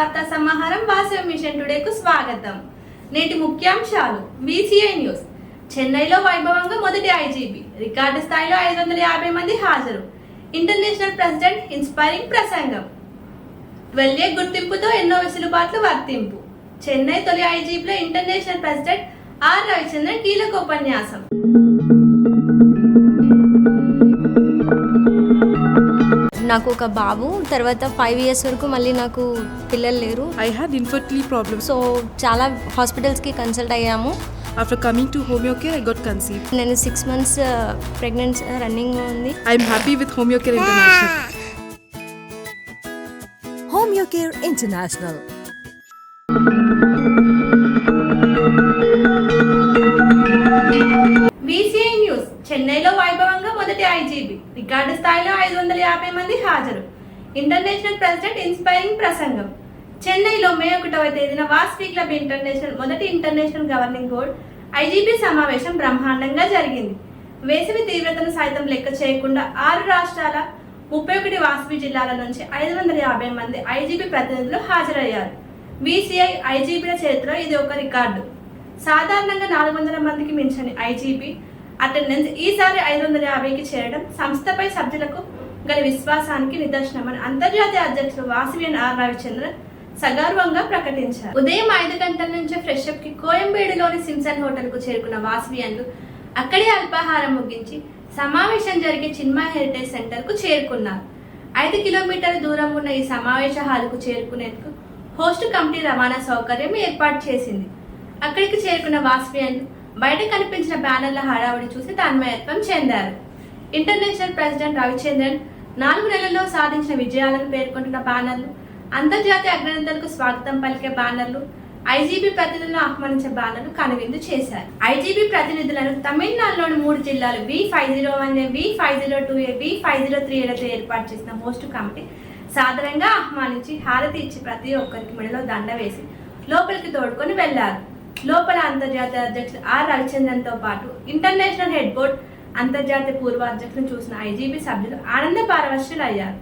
Vasavi machine టుడేకు స్వాగతం. నేటి ముఖ్యాంశాలు విసిఐ న్యూస్. చెన్నైలో వైభవంగా మొదటి ఐజీబీ. రికార్డు స్థాయిలో ఐదు వందల యాభై మంది హాజరు. ఇంటర్నేషనల్ ప్రెసిడెంట్ ఇన్స్పైరింగ్ ప్రసంగం. వెళ్ళే గుర్తింపుతో ఎన్నో వెసులుబాట్లు వర్తింపు. చెన్నై తొలి ఐజీబీలో ఇంటర్నేషనల్ ప్రెసిడెంట్ ఆర్ రవిచంద్రన్ కీలక ఉపన్యాసం నాకు ఒక బాబు తర్వాత ఫైవ్ ఇయర్స్ వరకు మళ్ళీ నాకు పిల్లలు లేరు I had infertility problems. So చాలా హాస్పిటల్స్కి కన్సల్ట్ అయ్యాము After coming to Homeocare, I got conceived. నేను సిక్స్ మంత్స్ ప్రెగ్నెన్సీ రన్నింగ్ ఉంది I'm happy with Homeocare International. Homeocare International. VCI news చెన్నైలో వైభవంగా మొదటి ఐజీబీ రికార్డు స్థాయిలో ఐదు వందల యాభై మంది హాజరు. ఇంటర్నేషనల్ ప్రెసిడెంట్ ఇన్స్పైరింగ్ ప్రసంగం. చెన్నైలో మే ఒకటవ తేదీన వాస్వి క్లబ్ ఇంటర్నేషనల్ మొదటి ఇంటర్నేషనల్ గవర్నింగ్ బోర్డ్ ఐజీపీ సమావేశం బ్రహ్మాండంగా జరిగింది. వేసవి తీవ్రతను సైతం లెక్క చేయకుండా ఆరు రాష్ట్రాల ముప్పై ఒకటి వాసవి జిల్లాల నుంచి ఐదు వందల యాభై మంది ఐజీపీ ప్రతినిధులు హాజరయ్యారు. విసిఐ ఐజీపీల చరిత్ర ఇది ఒక రికార్డు. సాధారణంగా నాలుగు వందల మందికి మించని ఐజీపీ అటెండెన్స్ ఈసారి ఐదు వందల యాభైకి చేరడం సంస్థపై సభ్యులకు గల విశ్వాసానికి నిదర్శనమని అంతర్జాతీయ అధ్యక్షుడు వాసవియన్ ఆర్ రవిచంద్రన్ సగర్వంగా ప్రకటించారు. ఉదయం ఐదు గంటల నుంచి ఫ్రెష్ అప్కి కోయంబేడులోని సిమ్సన్ హోటల్కు చేరుకున్న వాసవియన్లు అక్కడే అల్పాహారం ముగించి సమావేశం జరిగే చిన్మయ హెరిటేజ్ సెంటర్కు చేరుకున్నారు. ఐదు కిలోమీటర్ల దూరం ఉన్న ఈ సమావేశ హాలుకు చేరుకునేందుకు హోస్ట్ కమిటీ రవాణా సౌకర్యం ఏర్పాటు చేసింది. అక్కడికి చేరుకున్న వాస్పియన్లు బయట కనిపించిన బ్యానర్ల హడావుడి చూసి తన్మయత్వం చెందారు. ఇంటర్నేషనల్ ప్రెసిడెంట్ రవిచంద్రన్ నాలుగు నెలల్లో సాధించిన విజయాలను పేర్కొంటున్న బ్యానర్లు అంతర్జాతీయ అగ్రనేతలకు స్వాగతం పలికే బ్యానర్లు ఐజీబీ ప్రతినిధులను ఆహ్వానించే బ్యానర్లు కనువిందు చేశారు. ఐజీబీ ప్రతినిధులను తమిళనాడులోని మూడు జిల్లాలు V five zero one A V five zero two A V five zero three ఏలతో ఏర్పాటు చేసిన హోస్ట్ కమిటీ సాధారణంగా ఆహ్వానించి హారతి ఇచ్చి ప్రతి ఒక్కరికి మెడలో దండ వేసి లోపలికి తోడుకొని వెళ్ళారు లోపల అంతర్జాతీయ అధ్యక్షులు ఆర్ రవిచంద్రన్తో పాటు ఇంటర్నేషనల్ హెడ్ బోర్డ్ అంతర్జాతీయ పూర్వ అధ్యక్షులను చూసిన ఐజీబీ సభ్యులు ఆనంద పారవశ్యులు అయ్యారు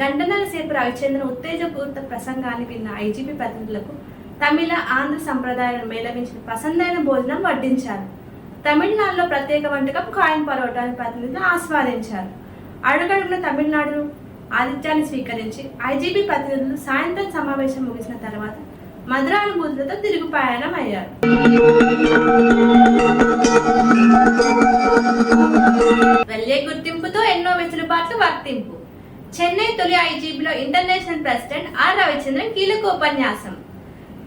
గంటన్నర సేపు రవిచంద్రన్ ఉత్తేజపూరిత ప్రసంగాన్ని విన్న ఐజీపీ ప్రతినిధులకు తమిళ ఆంధ్ర సంప్రదాయాలను మేళవించిన పసందైన భోజనం వడ్డించారు. తమిళనాడులో ప్రత్యేక వంటకం కాయిన్ పరోటాని ప్రతినిధులు ఆస్వాదించారు. అడుగడుగున తమిళనాడు ఆతిథ్యాన్ని స్వీకరించి ఐజీపీ ప్రతినిధులు సాయంత్రం సమావేశం ముగిసిన తర్వాత మధురానుభూతులతో తిరుగు ప్రయాణం అయ్యారు. వెళ్ళే గుర్తింపుతో ఎన్నో వెసులుబాట్లు వర్తింపు. చెన్నై తొలి ఐజీబీలో ఇంటర్నేషనల్ ప్రెసిడెంట్ ఆర్ రవిచంద్రన్ కీలక ఉపన్యాసం.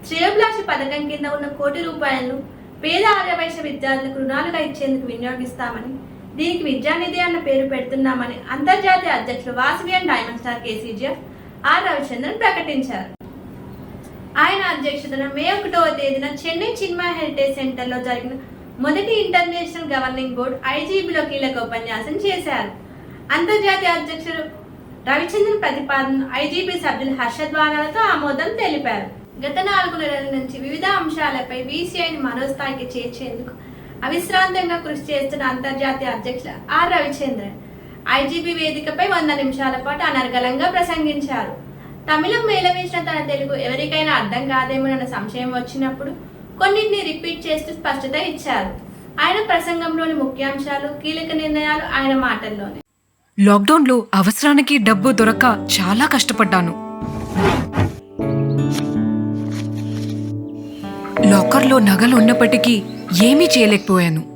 శ్రేయోభిలాష పథకం కింద ఉన్న కోటి రూపాయలను పేద ఆర్యవైశ్య విద్యార్థులకు రుణాలుగా ఇచ్చేందుకు వినియోగిస్తామని దీనికి విద్యానిధి అన్న పేరు పెడుతున్నామని అంతర్జాతీయ అధ్యక్షులు Vasavian diamond star KCGF R Ravichandran ప్రకటించారు. ఆయన అధ్యక్షతన మే ఒకటవ తేదీన చెన్నై చిన్మయ హెరిటేజ్ సెంటర్లో జరిగిన మొదటి ఇంటర్నేషనల్ గవర్నింగ్ బోర్డు ఐజీబీలో కీలక ఉపన్యాసం చేశారు. అంతర్జాతీయ అధ్యక్షుడు రవిచంద్రన్ ప్రతిపాదన ఐజీబీ సభ్యులు హర్షద్వారాలతో ఆమోదం తెలిపారు. గత నాలుగు నెలల నుంచి వివిధ అంశాలపై వీసీఐని మరోస్థాయికి చేర్చేందుకు అవిశ్రాంతంగా కృషి చేస్తున్న అంతర్జాతీయ అధ్యక్షులు ఆర్ రవిచంద్రన్ ఐజీబీ వేదికపై వంద నిమిషాల పాటు అనర్గళంగా ప్రసంగించారు. తమిళం మేళవేసిన తన తెలుగు ఎవరికైనా అర్థం కాదేమోనన్న సంశయం వచ్చినప్పుడు కొన్నింటిని రిపీట్ చేస్తూ స్పష్టత ఇచ్చారు. ఆయన ప్రసంగంలోని ముఖ్యాంశాలు కీలక నిర్ణయాలు ఆయన మాటల్లోనే. లాక్డౌన్లో అవసరానికి డబ్బు దొరక్క చాలా కష్టపడ్డాను. లాకర్లో నగలు ఉన్నప్పటికీ ఏమీ చేయలేకపోయాను.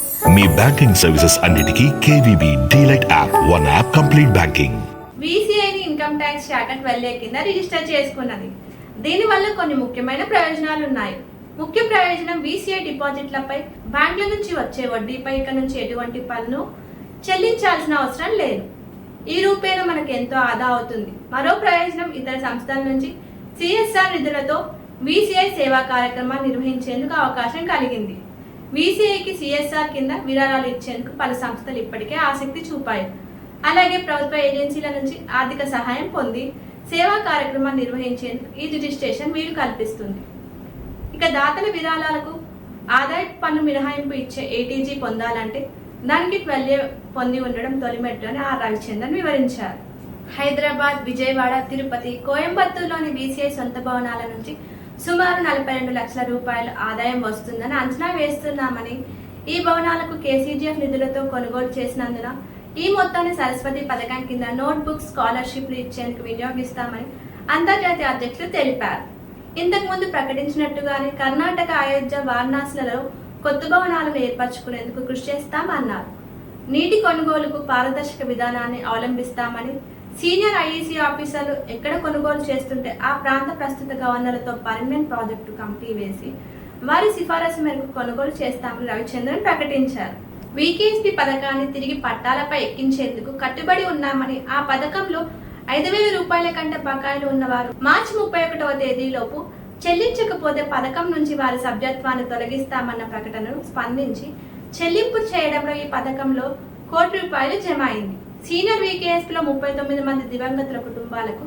మీ బ్యాంకింగ్ సర్వీసెస్ అన్నిటికీ KVB DLite app one app complete banking. వీసీఐని income tax శాఖ వెళ్ళే కింద రిజిస్టర్ చేసుకున్నది. దీనివల్ల కొన్ని ముఖ్యమైన ప్రయోజనాలు ఉన్నాయి. ముఖ్య ప్రయోజనం వీసీఐ డిపాజిట్లపై బ్యాంకుల నుంచి వచ్చే వడ్డీపై ఇక నుంచి ఎటువంటి పన్ను చెల్లించాల్సిన అవసరం లేదు. ఈ రూపేణ మనకు ఎంతో ఆదా అవుతుంది. మరో ప్రయోజనం ఇతర సంస్థల నుంచి సిఎస్ఆర్ నిధులతో వీసీఐ సేవా కార్యక్రమాన్ని నిర్వహించేందుకు అవకాశం కలిగింది. వీసీఐకి సిఎస్ఆర్ కింద విరాళాలు ఇచ్చేందుకు పలు సంస్థలు ఇప్పటికే ఆసక్తి చూపాయి. అలాగే ప్రభుత్వ ఏజెన్సీల నుంచి ఆర్థిక సహాయం పొంది సేవా కార్యక్రమాన్ని నిర్వహించేందుకు ఈ రిజిస్ట్రేషన్ వీలు కల్పిస్తుంది. ఇక దాతల విరాళాలకు ఆదాయ పన్ను మినహాయింపు ఇచ్చే ఏటీజీ పొందాలంటే దానికి ట్వెల్వ్ పొంది ఉండడం తొలిమెట్టు అని ఆర్ రవిచంద్రన్ వివరించారు. హైదరాబాద్ విజయవాడ తిరుపతి కోయంబత్తూరులోని బీసీఐ సొంత భవనాల నుంచి సుమారు నలభై రెండు లక్షల రూపాయల ఆదాయం వస్తుందని అంచనా వేస్తున్నామని ఈ భవనాలకు కేసీజీఎఫ్ నిధులతో కొనుగోలు చేసినందున ఈ మొత్తాన్ని సరస్వతి పథకం కింద నోట్బుక్ స్కాలర్షిప్లు ఇచ్చేందుకు వినియోగిస్తామని అంతర్జాతీయ అధ్యక్షులు తెలిపారు. ఇంతకు ముందు ప్రకటించినట్టుగానే కర్ణాటక అయోధ్య వారణాసులలో కొత్త భవనాలను ఏర్పరచుకునేందుకు కృషి చేస్తామన్నారు. నీటి కొనుగోలుకు పారదర్శక విధానాన్ని అవలంబిస్తామని సీనియర్ ఐఈసీ ఆఫీసర్లు ఎక్కడ కొనుగోలు చేస్తుంటే ఆ ప్రాంత ప్రస్తుత గవర్నర్లతో పర్మనెంట్ ప్రాజెక్టు కమిటీ వేసి వారి సిఫారసు మేరకు కొనుగోలు చేస్తామని రవిచంద్రన్ ప్రకటించారు. వీకేఎస్పీ పథకాన్ని తిరిగి పట్టాలపై ఎక్కించేందుకు కట్టుబడి ఉన్నామని ఆ పథకంలో ఐదు వేల రూపాయల కంటే బకాయిలు ఉన్నవారు మార్చి ముప్పై ఒకటవ తేదీలోపు చెల్లించకపోతే పథకం నుంచి వారి సభ్యత్వాన్ని తొలగిస్తామన్న ప్రకటనను స్పందించి చెల్లింపు చేయడంలో ఈ పథకంలో కోటి రూపాయలు జమ అయింది. సీనియర్ వీకేఎస్ ముప్పై తొమ్మిది మంది దివంగతుల కుటుంబాలకు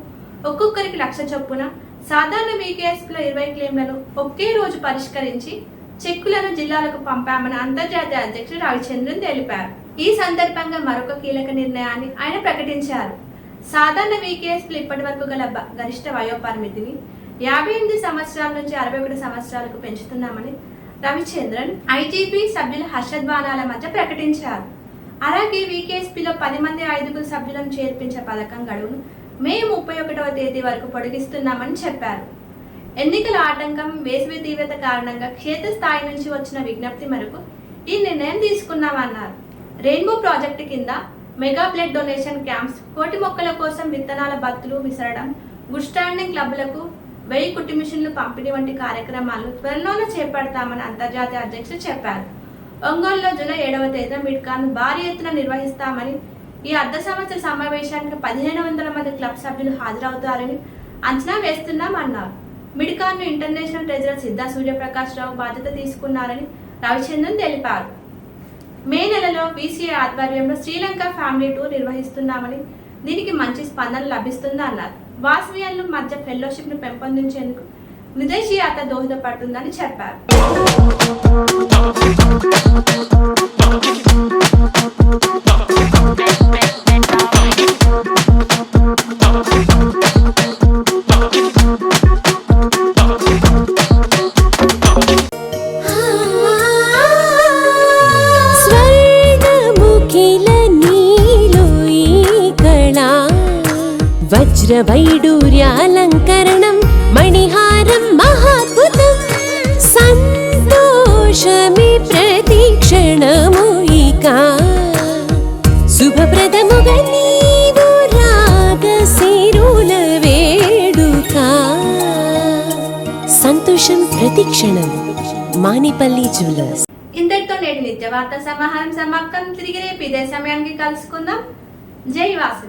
ఒక్కొక్కరికి లక్ష చొప్పున సాధారణ వీకేఎస్ ఇరవై క్లెయిమ్లను ఒకే రోజు పరిష్కరించి చెక్కులను జిల్లాలకు పంపామని అంతర్జాతీయ అధ్యక్షుడు రవిచంద్రన్ తెలిపారు. ఈ సందర్భంగా మరొక కీలక నిర్ణయాన్ని ఆయన ప్రకటించారు. సాధారణ వీకేఎస్లు ఇప్పటి వరకు గల బ- గరిష్ట వయోపరిమితిని యాభై ఎనిమిది సంవత్సరాల నుంచి అరవై ఒకటి సంవత్సరాలకు పెంచుతున్నామని రవిచంద్రన్ ఐజీపీ సభ్యుల హర్షద్వానాల మధ్య ప్రకటించారు. అలాగే వీకేఎస్పీలో పది మంది ఐదుగురు సభ్యులను చేర్పించే పథకం గడువును మే ముప్పై ఒకటవ తేదీ వరకు పొడిగిస్తున్నామని చెప్పారు. ఎన్నికల ఆటంకం వేసవి తీవ్రత కారణంగా క్షేత్రస్థాయి నుంచి వచ్చిన విజ్ఞప్తి మేరకు ఈ నిర్ణయం తీసుకున్నామన్నారు. రెయిన్బో ప్రాజెక్టు కింద మెగా బ్లడ్ డొనేషన్ క్యాంప్స్ కోటి మొక్కల కోసం విత్తనాల బత్తులు విసరడం గుడ్ స్టాండింగ్ క్లబ్లకు వెయ్యి కుట్టి మిషన్లు పంపిణీ వంటి కార్యక్రమాలు త్వరలోనే చేపడతామని అంతర్జాతీయ అధ్యక్షుడు చెప్పారు. ఒంగోలులో జూలై ఏడవ తేదీన మిడ్కాన్ భారీ ఎత్తున నిర్వహిస్తామని ఈ అర్ధ సంవత్సర సమావేశానికి పదిహేను వందల మంది క్లబ్ సభ్యులు హాజరవుతారని అంచనా వేస్తున్నామన్నారు. Midcon international treasurer Siddha Suryaprakash Rao బాధ్యత తీసుకున్నారని రవిచంద్రన్ తెలిపారు. మే నెలలో బీసీఐ ఆధ్వర్యంలో శ్రీలంక ఫ్యామిలీ టూర్ నిర్వహిస్తున్నామని దీనికి మంచి స్పందన లభిస్తుందన్నారు. వాస్వియన్లు మధ్య ఫెలోషిప్ను పెంపొందించేందుకు విదేశీ యాత్ర దోహదపడుతుందని చెప్పారు. స్వర్గముఖిల నీలో ఈ సంసారం వజ్రవైడూర్యాలంకరణం మహాద్భుతం సంతోషమి ప్రతిక్షణము ఇక శుభప్రదముగా నీవు రాగశిరుల వేడుక సంతోషం ప్రతిక్షణం మానిపల్లి జ్యువెలర్స్ ఇంతటితో నేటి నిత్య వార్త సమాహారం సమాప్తం. తిరిగి రేపు ఇదే సమయానికి కలుసుకుందాం. జై వాసు